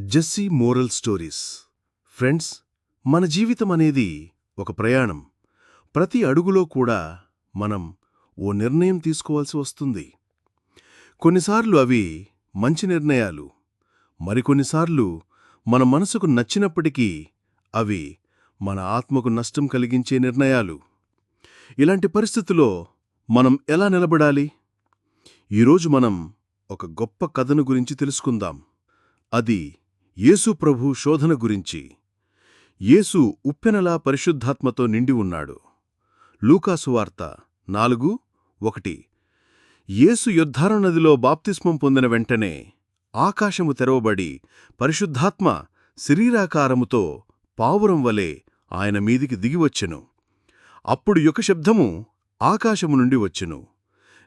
Jessie moral stories. Friends మన జీవితం అనేది ఒక ప్రయాణం. ప్రతి అడుగులో కూడా మనం ఓ నిర్ణయం తీసుకోవాల్సి వస్తుంది. కొన్నిసార్లు అవి మంచి నిర్ణయాలు. మరికొన్నిసార్లు మన మనసుకు నచ్చినప్పటికీ అవి మన ఆత్మకు నష్టం కలిగించే నిర్ణయాలు. ఇలాంటి పరిస్థితుల్లో మనం ఎలా నిలబడాలి? ఈరోజు మనం ఒక గొప్ప కథను గురించి తెలుసుకుందాం. అది యేసు ప్రభు శోధన గురించి. యేసు ఉప్పెనలా పరిశుద్ధాత్మతో నిండి ఉన్నాడు. లూకాసు వార్త నాలుగు ఒకటి. యేసు యుద్ధార నదిలో బాప్తిస్మం పొందిన వెంటనే ఆకాశము తెరవబడి పరిశుద్ధాత్మ శరీరాకారముతో పావురం వలె ఆయన మీదికి దిగివచ్చెను అప్పుడు యొక్క శబ్దము ఆకాశము నుండి వచ్చెను.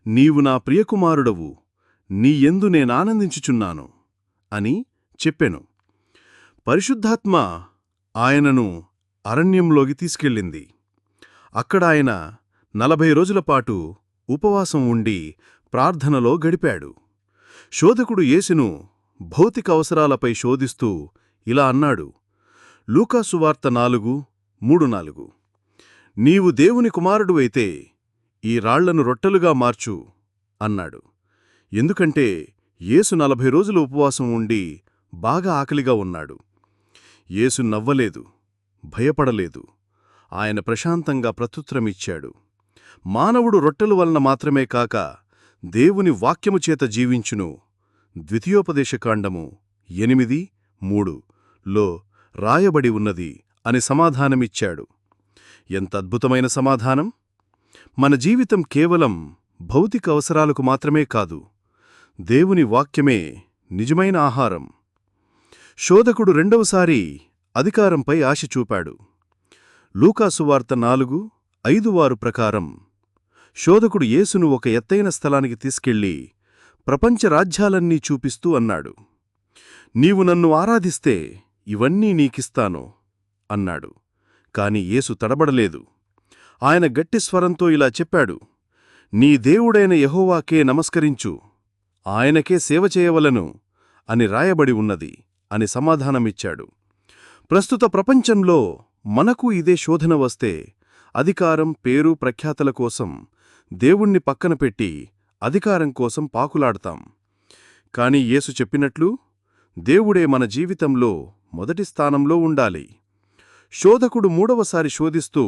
నీవు నా ప్రియకుమారుడవు నీ యందు నేనానందించుచున్నాను అని చెప్పెను. పరిశుద్ధాత్మ ఆయనను అరణ్యంలోకి తీసుకెళ్ళింది. అక్కడ ఆయన నలభై రోజులపాటు ఉపవాసం ఉండి ప్రార్థనలో గడిపాడు. శోధకుడు యేసును భౌతిక అవసరాలపై శోధిస్తూ ఇలా అన్నాడు. లూకాసువార్త నాలుగు మూడు నాలుగు. నీవు దేవుని కుమారుడు అయితే ఈ రాళ్ళను రొట్టెలుగా మార్చు అన్నాడు. ఎందుకంటే యేసు నలభై రోజులు ఉపవాసం ఉండి బాగా ఆకలిగా ఉన్నాడు. యేసు నవ్వలేదు భయపడలేదు. ఆయన ప్రశాంతంగా ప్రత్యుత్తరమిచ్చాడు. మానవుడు రొట్టెలు వలన మాత్రమే కాక దేవుని వాక్యము చేత జీవించును. ద్వితీయోపదేశకాండము ఎనిమిది మూడు లో రాయబడి ఉన్నది అని సమాధానమిచ్చాడు. ఎంత అద్భుతమైన సమాధానం! మన జీవితం కేవలం భౌతిక అవసరాలకు మాత్రమే కాదు దేవుని వాక్యమే నిజమైన ఆహారం. శోధకుడు రెండవసారి అధికారంపై ఆశ చూపాడు. లూకాసువార్త నాలుగు ఐదు వారు ప్రకారం శోధకుడు యేసును ఒక ఎత్తైన స్థలానికి తీసుకెళ్ళి ప్రపంచ రాజ్యాలన్నీ చూపిస్తూ అన్నాడు. నీవు నన్ను ఆరాధిస్తే ఇవన్నీ నీకిస్తాను అన్నాడు. కాని యేసు తడబడలేదు. ఆయన గట్టి స్వరంతో ఇలా చెప్పాడు. నీ దేవుడైన యహోవాకే నమస్కరించు. ఆయనకే సేవ చేయవలను అని రాయబడి ఉన్నది. అని సమాధానమిచ్చాడు. ప్రస్తుత ప్రపంచంలో మనకు ఇదే శోధన వస్తే అధికారం పేరు ప్రఖ్యాతల కోసం దేవుణ్ణి పక్కన పెట్టి అధికారం కోసం పాకులాడతాం. కాని యేసు చెప్పినట్లు దేవుడే మన జీవితంలో మొదటి స్థానంలో ఉండాలి. శోధకుడు మూడవసారి శోధిస్తూ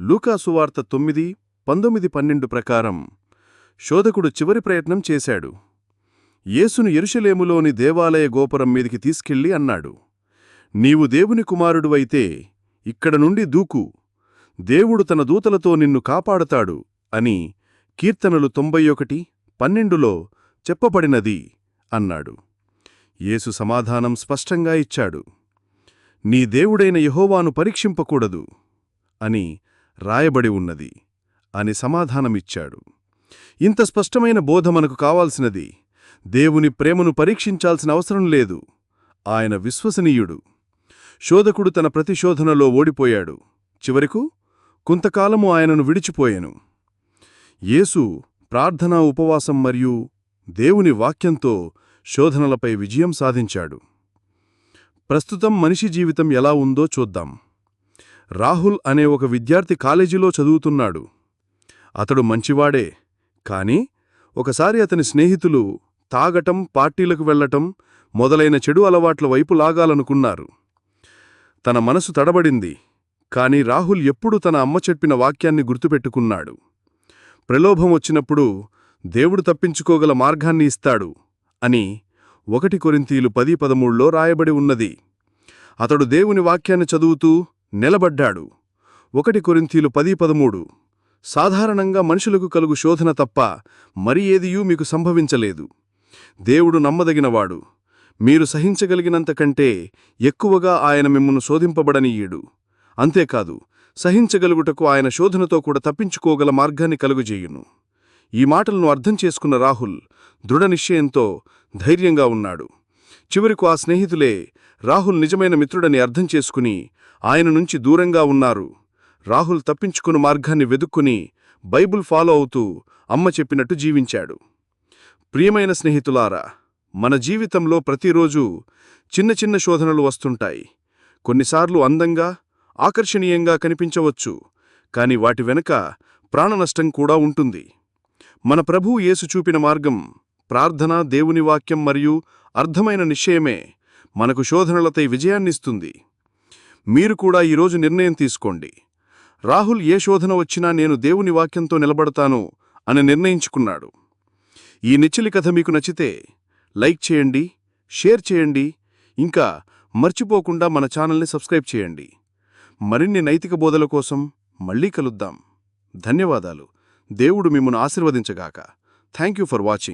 లూకాసువార్త తొమ్మిది పంతొమ్మిది పన్నెండు ప్రకారం శోధకుడు చివరి ప్రయత్నం చేశాడు. యేసును ఎరుషలేములోని దేవాలయ గోపురం మీదికి తీసుకెళ్ళి అన్నాడు. నీవు దేవుని కుమారుడువైతే ఇక్కడ నుండి దూకు. దేవుడు తన దూతలతో నిన్ను కాపాడతాడు అని కీర్తనలు తొంభై ఒకటి పన్నెండులో చెప్పబడినది అన్నాడు. యేసు సమాధానం స్పష్టంగా ఇచ్చాడు. నీ దేవుడైన యహోవాను పరీక్షింపకూడదు అని రాయబడి ఉన్నది అని సమాధానమిచ్చాడు. ఇంత స్పష్టమైన బోధ మనకు కావాల్సినది దేవుని ప్రేమను పరీక్షించాల్సిన అవసరం లేదు. ఆయన విశ్వసనీయుడు. శోధకుడు తన ప్రతిశోధనలో ఓడిపోయాడు. చివరకు కొంతకాలము ఆయనను విడిచిపోయెను. యేసు ప్రార్థనా ఉపవాసం మరియు దేవుని వాక్యంతో శోధనలపై విజయం సాధించాడు. ప్రస్తుతం మనిషి జీవితం ఎలా ఉందో చూద్దాం. రాహుల్ అనే ఒక విద్యార్థి కాలేజీలో చదువుతున్నాడు. అతడు మంచివాడే కాని ఒకసారి అతని స్నేహితులు తాగటం పార్టీలకు వెళ్ళటం మొదలైన చెడు అలవాట్ల వైపు లాగాలనుకున్నారు. తన మనసు తడబడింది కాని రాహుల్ ఎప్పుడూ తన అమ్మ చెప్పిన వాక్యాన్ని గుర్తుపెట్టుకున్నాడు. ప్రలోభం వచ్చినప్పుడు దేవుడు తప్పించుకోగల మార్గాన్ని ఇస్తాడు అని ఒకటి కొరింతీలు పది పదమూడులో రాయబడి ఉన్నది. అతడు దేవుని వాక్యాన్ని చదువుతూ నిలబడ్డాడు. ఒకటి కొరింతీలు పది పదమూడు సాధారణంగా మనుషులకు కలుగు శోధన తప్ప మరి ఏదియూ మీకు సంభవించలేదు. దేవుడు నమ్మదగినవాడు. మీరు సహించగలిగినంత కంటే ఎక్కువగా ఆయన మిమ్మను శోధింపబడనీయుడు. అంతేకాదు సహించగలుగుటకు ఆయన శోధనతో కూడా తప్పించుకోగల మార్గాన్ని కలుగుజేయును. ఈ మాటలను అర్థం చేసుకున్న రాహుల్ దృఢ నిశ్చయంతో ధైర్యంగా ఉన్నాడు. చివరికు ఆ స్నేహితులే రాహుల్ నిజమైన మిత్రుడని అర్థం చేసుకుని ఆయన నుంచి దూరంగా ఉన్నారు. రాహుల్ తప్పించుకున్న మార్గాన్ని వెదుక్కుని బైబుల్ ఫాలో అవుతూ అమ్మ చెప్పినట్టు జీవించాడు. ప్రియమైన స్నేహితులారా మన జీవితంలో ప్రతిరోజు చిన్న చిన్న శోధనలు వస్తుంటాయి. కొన్నిసార్లు అందంగా ఆకర్షణీయంగా కనిపించవచ్చు కాని వాటి వెనుక ప్రాణనష్టం కూడా ఉంటుంది. మన ప్రభువు యేసు చూపిన మార్గం ప్రార్థన దేవుని వాక్యం మరియు అర్థమైన నిశ్చయమే మనకు శోధనలపై విజయాన్నిస్తుంది. మీరు కూడా ఈరోజు నిర్ణయం తీసుకోండి. రాహుల్ ఏ శోధన వచ్చినా నేను దేవుని వాక్యంతో నిలబడతాను అని నిర్ణయించుకున్నాడు. ఈ నిచ్చిలి కథ మీకు నచ్చితే లైక్ చేయండి షేర్ చేయండి ఇంకా మర్చిపోకుండా మన ఛానల్ని సబ్స్క్రైబ్ చేయండి. మరిన్ని నైతిక బోధల కోసం మళ్ళీ కలుద్దాం. ధన్యవాదాలు. దేవుడు మిమ్మను ఆశీర్వదించగాక. Thank you for watching.